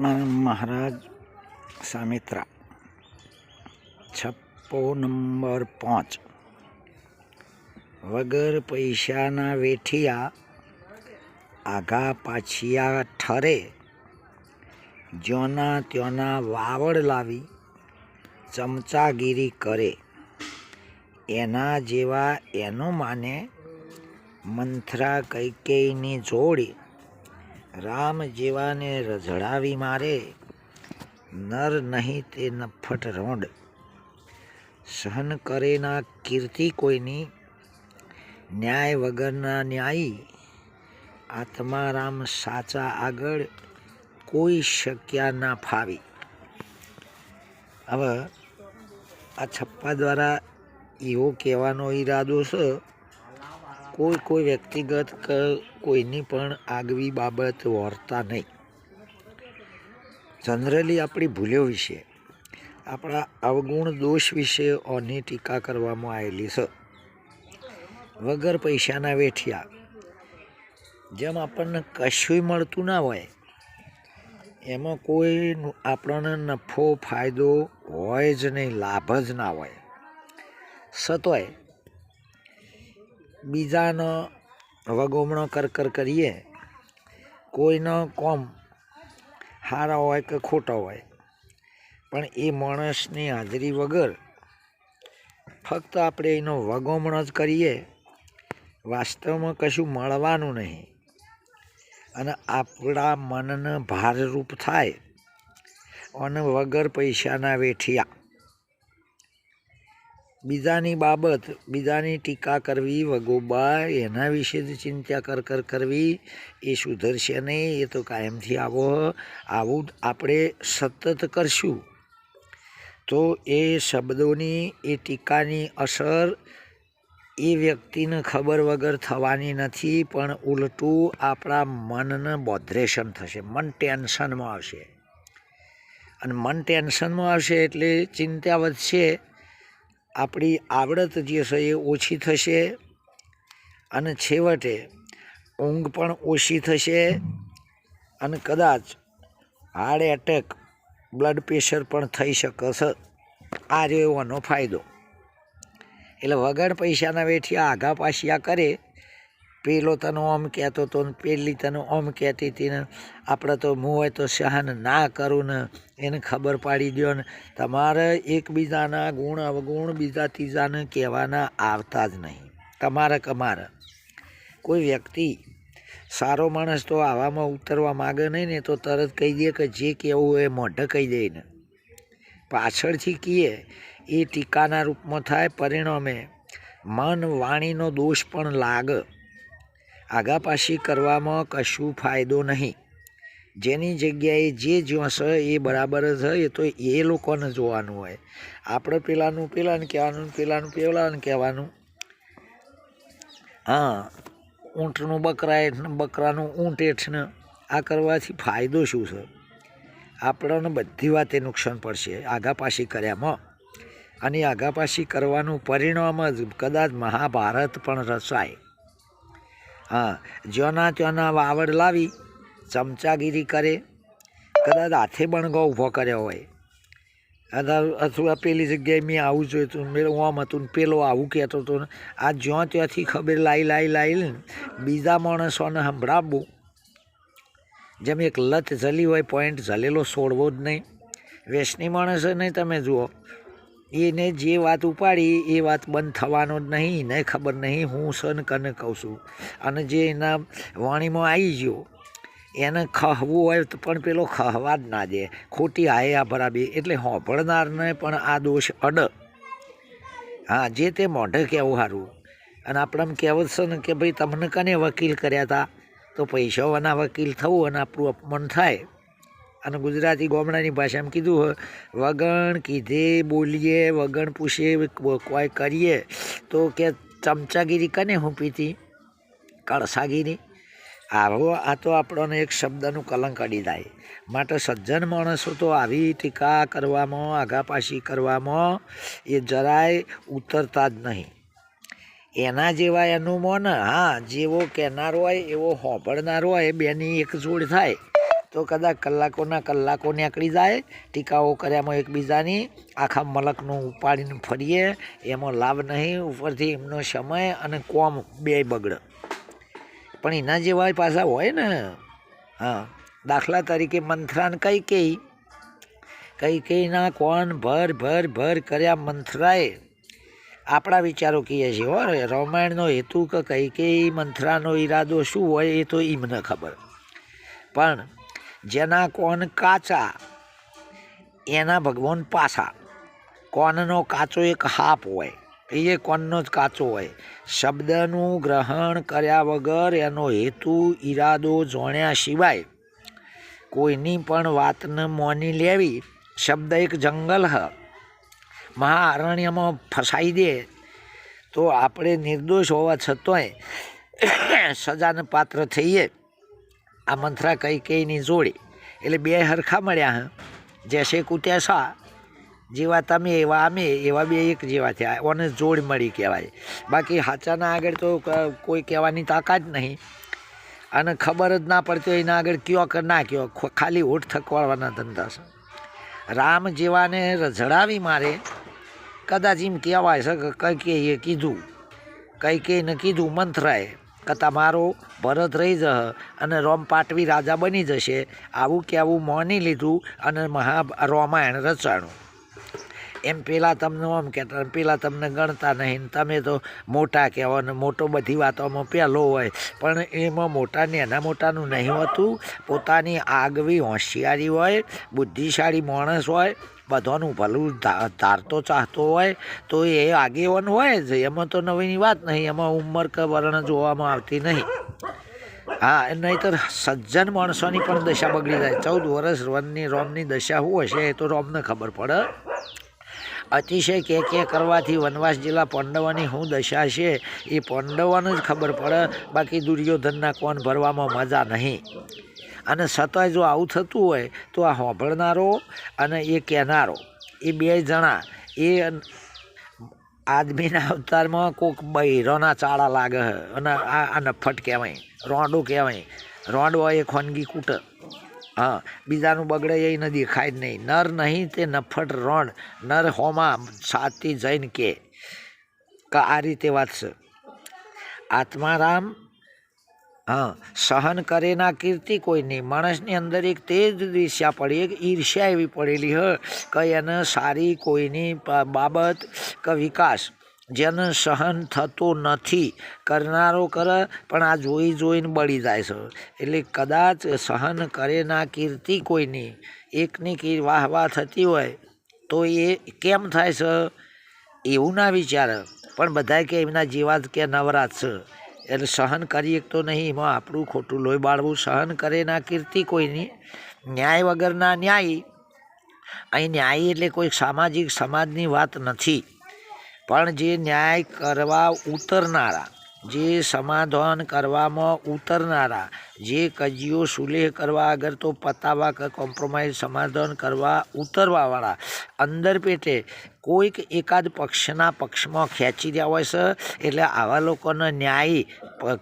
સતનારાયણ મહારાજ સામિત્રા. છપ્પો number પાંચ. વગર પૈસાના વેઠિયા આઘા પાછિયા ઠરે. જ્યોના ત્યોના વાવડ લાવી ચમચાગીરી કરે. એના જેવા એનો માને મંથરા કૈકેયની જોડી રામ જેવાને રઝળાવી મારે, નર નહીં તે નફટ રોંડ સહન કરેના કીર્તિ કોઈની, ન્યાય વગરના ન્યાયી. આત્મારામ સાચા આગળ કોઈ શક્યા ના ફાવી. હવે આ છપ્પા દ્વારા એવો કહેવાનો ઈરાદો છે કોઈ કોઈ વ્યક્તિગત કોઈની પણ આગવી બાબત વર્તા નહીં. જનરલી આપણી ભૂલો વિશે, આપણા અવગુણ દોષ વિશે ઓની ટીકા કરવામાં આવેલી છે. વગર પૈસાના વેઠિયા, જેમ આપણને કશુંય મળતું ના હોય, એમાં કોઈ આપણને નફો, ફાયદો હોય જ નહીં, લાભ જ ના હોય. સતોય બીજાનો વગોમણો કર કર કરીએ. કોઈનો કોમ સારા હોય કે ખોટા હોય, પણ એ માણસની હાજરી વગર ફક્ત આપણે એનો વગોમણો જ કરીએ, વાસ્તવમાં કશું મળવાનું નહીં. અને આપણા મનને ભારરૂપ થાય, અને વગર પૈસાના વેઠિયા. બીજાની બાબત, બીજાની ટીકા કરવી વગોબા એના વિશે જ ચિંતા કર કર કરવી, એ સુધરશે નહીં, એ તો કાયમથી આવો, આવું આપણે સતત કરશું. તો એ શબ્દોની, એ ટીકાની અસર, એ વ્યક્તિને ખબર વગર થવાની નથી, પણ ઉલટું આપણા મનને બોધરેશન થશે, મન ટેન્શનમાં આવશે અને મન ટેન્શનમાં આવશે એટલે ચિંતા વધશે આપણી આવડત જે છે એ ઓછી થશે અને છેવટે ઊંઘ પણ ઓછી થશે અને કદાચ હાર્ટ એટેક, બ્લડ પ્રેશર પણ થઈ શકે છે આ રહ્યો એનો ફાયદો. એટલે વગર પૈસાના વેઠિયા આઘા પાછિયા કરે પેલો તને ઓમ કહેતો તો ને પેલી તને ઓમ કહેતી હતી ને આપણે તો હું હોય તો સહન ના કરું ને એને ખબર પાડી દો ને. તમારે એકબીજાના ગુણ, અવગુણ, બીજા ત્રીજાને કહેવાના આવતા જ નહીં. તમારે કમારે. કોઈ વ્યક્તિ સારો માણસ તો આવામાં ઉતરવા માગે નહીં ને તો તરત કહી દે કે જે કહેવું હોય એ મોઢે કહી દે ને પાછળથી કહીએ એ ટીકાના રૂપમાં થાય પરિણામે મન વાણીનો દોષ પણ લાગે. આગા પાછી કરવામાં કશું ફાયદો નહીં. જેની જગ્યાએ જે જોશે એ બરાબર જ હોય, તો એ લોકોને જોવાનું હોય. આપણે પેલાનું પેલાને કહેવાનું, પેલાનું પેલાને કહેવાનું. હા, ઊંટનું બકરા હેઠ ને બકરાનું ઊંટ હેઠ ને આ કરવાથી ફાયદો શું છે? આપણને બધી વાતે નુકસાન પડશે આગાપાછી કર્યામાં. અને આગાપાછી કરવાનું પરિણામ જ કદાચ મહાભારત પણ રચાય. હા, જ્યોના ત્યોના વાવડ લાવી ચમચાગીરી કરે. કદાચ હાથે બણગો ઊભો કર્યો હોય. અથવા પેલી જગ્યાએ મેં આવું જોયું હતું. મેં ઓમ હતું ને પેલો આવું કહેતો હતો ને. આ જ્યાં ત્યાંથી ખબર લાવી લાવી લાઈ બીજા માણસોને સંભળાવવું. જેમ એક લત જલી હોય પોઈન્ટ જલેલો છોડવો જ નહીં. વેસની માણસે નહીં તમે જુઓ. એને જે વાત ઉપાડી, એ વાત બંધ થવાનો જ નહીં ને ખબર નહીં હું સન કને કહું છું. અને જે એના વાણીમાં આવી ગયો, એને ખહવું હોય તો પણ પેલો ખહવા જ ના દે. ખોટી હાયા ભરાબી એટલે હોંભળનારને પણ આ દોષ અડ. હા, જે તે મોઢે કહેવું સારું અને આપણે એમ કહેવત છે ને કે ભાઈ, તમને કને વકીલ કર્યા હતા તો પૈસાવાના વકીલ થવું અને આપણું અપમાન થાય. અને ગુજરાતી ગામડાની ભાષામાં કીધું હોય, વગણ કીધે, બોલીએ, વગણ પૂછીએ કોઈ કરીએ. તો કે ચમચાગીરી કને હું પીતી? કળસાગીરી? આવો આ તો આપણને એક શબ્દનું કલંક અડી જાય. માટે સજ્જન માણસો તો આવી ટીકા કરવામાં આઘાપાશી કરવામાં એ જરાય ઉતરતા જ નહીં. એના જેવા એનું મન, હા, જેવો કહેનાર હોય, એવો હોંભળનાર હોય, બેની એક જોડ થાય. તો કદાચ કલાકોના કલાકો નીકળી જાય, ટીકાઓ કર્યામાં એકબીજાની, આખા મલકનું ઉપાડીને ફરીએ એમાં લાભ નહીં, ઉપરથી એમનો સમય અને કોમ બે બગડે. પણ એના જેવા પાછા હોય ને, હા, દાખલા તરીકે મંથરાન કઈ કઈ કઈ કઈના કોણ ભર ભર ભર કર્યા મંથરાએ. આપણા વિચારો કહીએ છીએ હો, રામાયણનો હેતુ કે કઈ કઈ મંથરાનો ઈરાદો શું હોય એ તો એમને ખબર. પણ જેના કોન કાચા, એના ભગવાન પાછા. કોનનો કાચો એક હાપ હોય, એ કોનનો જ કાચો હોય. શબ્દનું ગ્રહણ કર્યા વગર એનો હેતુ, ઈરાદો જોણ્યા સિવાય કોઈની પણ વાતને મોની લેવી. શબ્દ એક જંગલ હ. મહાઅરણ્યમાં ફસાઈ દે તો આપણે નિર્દોષ હોવા છતાંય સજાને પાત્ર થઈએ. આ મંથરા કઈ કઈની જોડી. એટલે બે હરખા મળ્યા હં. જેસે કૂટ્યા સા, જેવા તમે, એવા અમે, એવા બે એક જેવા થયા. ઓને જોડ મળી કહેવાય. બાકી હાચાના આગળ તો કોઈ કહેવાની તાકાત નહીં. અને ખબર જ ના પડતી હોય એના આગળ કયો કે ના કયો. ખાલી હોઠ થકવાડવાના ધંધા છે. રામ જેવાને રઝડાવી મારે. કદાચ એમ કહેવાય છે કે કઈ કે કીધું. કઈ કઈને કીધું મંથરાએ. કે તમારો ભરત રહી જશે અને રોમ પાટવી રાજા બની જશે. આવું કહેવું મોની લીધું અને મહા રામાયણ રચાણું. એમ પેલા તમને આમ કહેતા પેલા તમને ગણતા નહીં. તમે તો મોટા કહેવો ને મોટો બધી વાતોમાં પહેલો હોય. પણ એમાં મોટા ને એના મોટાનું નહીં હોતું. પોતાની આગવી હોશિયારી હોય, બુદ્ધિશાળી માણસ હોય બધાનું ભલું ધારતો ચાહતો હોય તો એ આગેવાન હોય જ. એમાં તો નવીની વાત નહીં. એમાં ઉંમર કે વર્ણ જોવામાં આવતી નહીં. હા નહીંતર સજ્જન માણસોની પણ દશા બગડી જાય. ચૌદ વર્ષ વનની, રોમની દશા શું હશે એ તો રોમને ખબર પડે. અતિશય કે કે કરવાથી વનવાસ જિલ્લા પાંડવોની શું દશા છે એ પાંડવોને જ ખબર પડે. બાકી દુર્યોધનના કોણ ભરવામાં મજા નહીં. અને છતાંય જો આવું થતું હોય તો આ હોંભળનારો અને એ કહેનારો, એ બે જણા, એ આદમીના અવતારમાં કોક બૈરોના ચાળા લાગે છે અને આ આ નફટ કહેવાય, રોંડો કહેવાય. રોંડો એ ખોનગી કૂટ. હા, બીજાનું બગડે એ ન દેખાય જ નહીં. નર નહીં તે નફટ રોણ, નર હોમાં સાતી જૈન કે આ રીતે વાત છે. આત્મારામ હા, સહન કરે ના કીર્તિ કોઈ નહીં માણસની અંદર એક તેજ ઈર્ષ્યા પડી, એક ઈર્ષ્યા એવી પડેલી હ. કે એને સારી કોઈની બાબત કે, વિકાસ. જેને સહન થતો નથી, કરનારો કરે, પણ આ જોઈ જોઈને બળી જાય છે. એટલે કદાચ સહન કરે ના કીર્તિ કોઈની, એકની કી વાહ વાહ થતી હોય, તો એ કેમ થાય છે? એવું ના વિચારે. પણ બધા કે એમના જેવા જ કે નવરાત છે. એટલે સહન કરીએ તો નહીં, એમાં આપણું ખોટું લોહી બાળવું સહન કરે ના કીર્તિ કોઈની. ન્યાય વગરના ન્યાય. અહીં ન્યાય એટલે કોઈ સામાજિક સમાજની વાત નથી. પણ જે ન્યાય કરવા ઉતરનારા જે સમાધાન કરવામાં ઉતરનારા, જે કજીઓ સુલેહ કરવા આગળ તો પતાવા કે કોમ્પ્રોમાઇઝ સમાધાન કરવા ઉતરવાવાળા. અંદર પેટે કોઈક એકાદ પક્ષના પક્ષમાં ખેંચી રહ્યા હોય છે, એટલે આવા લોકોને ન્યાય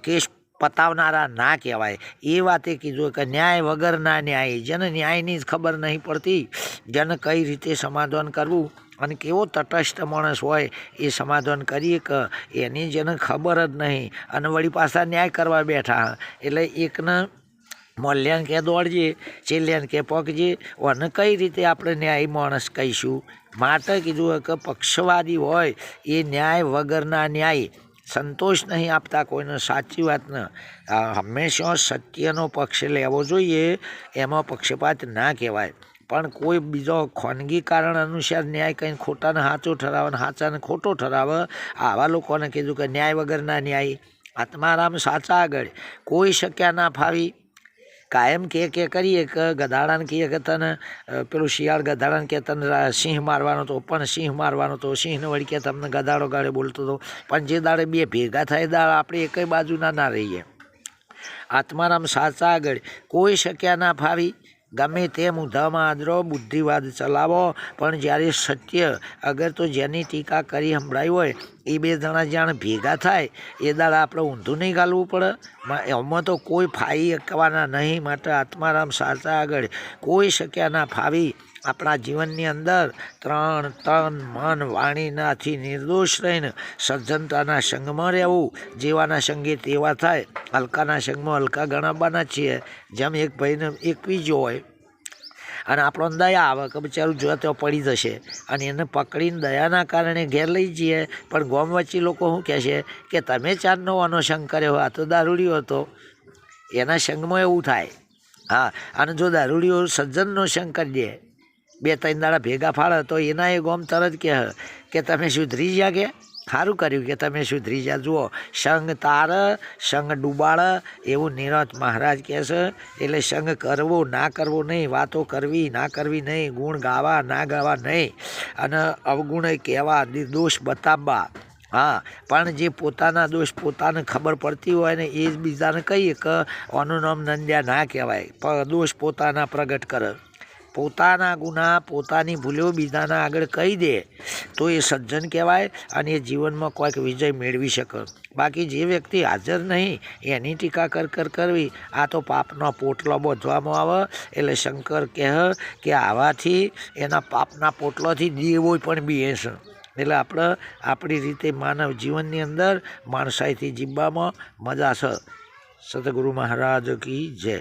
કેસ પતાવનારા ના કહેવાય. એ વાતે કીધું કે ન્યાય વગરના ન્યાય. જેને ન્યાયની જ ખબર નહીં પડતી, જેને કઈ રીતે સમાધાન કરવું? અને કેવો તટસ્થ માણસ હોય એ સમાધાન કરીએ કે એની જેને ખબર જ નહીં અને વળી પાછા ન્યાય કરવા બેઠા. એટલે એકને મોલ્યાન કે દોડજે, ચેલ્યાન કે પગજે અને કઈ રીતે આપણે ન્યાય માણસ કહીશું? માટે કીધું કે પક્ષવાદી હોય, એ ન્યાય વગરના ન્યાય. સંતોષ નહીં આપતા કોઈને, સાચી વાતને હંમેશા સત્યનો પક્ષ લેવો જોઈએ, એમાં પક્ષપાત ના કહેવાય. પણ કોઈ બીજો ખાનગી કારણ અનુસાર ન્યાય કંઈ ખોટાને સાચો ઠરાવે ને સાચાને ખોટો ઠરાવે, આવા લોકોને કીધું કે ન્યાય વગરના ન્યાય. આત્મારામ સાચા આગળ. કોઈ શક્યા ના ફાવી. કાયમ કે કે કરીએ કે ગધાડાને કહીએ કે તને પેલું શિયાળ ગધાડાને કે તને સિંહ મારવાનો તો, પણ સિંહ મારવાનો તો, સિંહને વળી કે તમને ગધાડો ગાળે બોલતો હતો પણ જે દાડે બે ભેગા થાય દાળ આપણે એકય બાજુના ના રહીએ. આત્મારામ સાચા આગળ. કોઈ શક્યા ના ફાવી. ગમે તે મુદ્દામાં આદરો, બુદ્ધિવાદ ચલાવો, પણ જ્યારે સત્ય, અગર તો જેની ટીકા કરી સંભળાઈ હોય, એ બે જણા જાણ ભેગા થાય, એ દાડા આપણે ઊંધું નહીં ગાલવું પડે. એમાં તો કોઈ ફાઈ અકવાના નહીં, માટે આત્મારામ સાચા આગળ કોઈ શક્યા ના ફાવી. આપણા જીવનની અંદર ત્રણ તન મન વાણીનાથી નિર્દોષ રહીને સજ્જનતાના સંગમાં રહેવું, જેવાના સંગે તેવા થાય, હલકાના સંગમાં હલકા ગણાવવાના છીએ, જેમ એક ભાઈને એક પીજો હોય. અને આપણો દયા આવે, કે બિચારું જો તો પડી જશે. અને એને પકડીને દયાના કારણે ઘેર લઈ જઈએ. પણ ગોમ વચ્ચે લોકો શું કહે છે કે, તમે ચાંદનો વાનો સંગ કર્યો, આ તો દારૂડિયો હતો. એના સંગમાં એવું થાય. હા, અને જો દારૂડિયો સજ્જનનો સંગ કરી દે બે, ત્રણ દાડા ભેગા ફાળે તો એના એ ગોમ તરત કહે કે તમે સુધરી જ્યા કે? સારું કર્યું કે તમે સુધરી જ્યા. જુઓ સંગ તાર સંગ ડૂબાડ એવું નિરત મહારાજ કહે છે, એટલે સંગ કરવો ના કરવો નહીં, વાતો કરવી ના કરવી નહીં, ગુણ ગાવા ના ગાવા નહીં, અને અવગુણ કહેવા દોષ બતાવવા. હા, પણ જે પોતાના દોષ પોતાને ખબર પડતી હોય ને, એ જ બીજાને કહીએ કે, આનું નામ નંદ્યા ના કહેવાય. પણ દોષ પોતાના પ્રગટ કરે. પોતાના ગુના પોતાની ભૂલો બીજાના આગળ કહી દે, તો એ સજ્જન કહેવાય અને એ જીવનમાં કોઈક વિજય મેળવી શકે. બાકી જે વ્યક્તિ હાજર નહીં, એની ટીકા કર કર, કરવી, આ તો પાપનો પોટલો બોધવામાં આવે. એટલે શંકર કહે કે આવાથી એના પાપના પોટલોથી દેવો પણ બીએ છે એટલે આપણે આપણી રીતે માનવ જીવનની અંદર માણસાઈથી જીવવામાં મજા છે. સતગુરુ મહારાજ કી જય.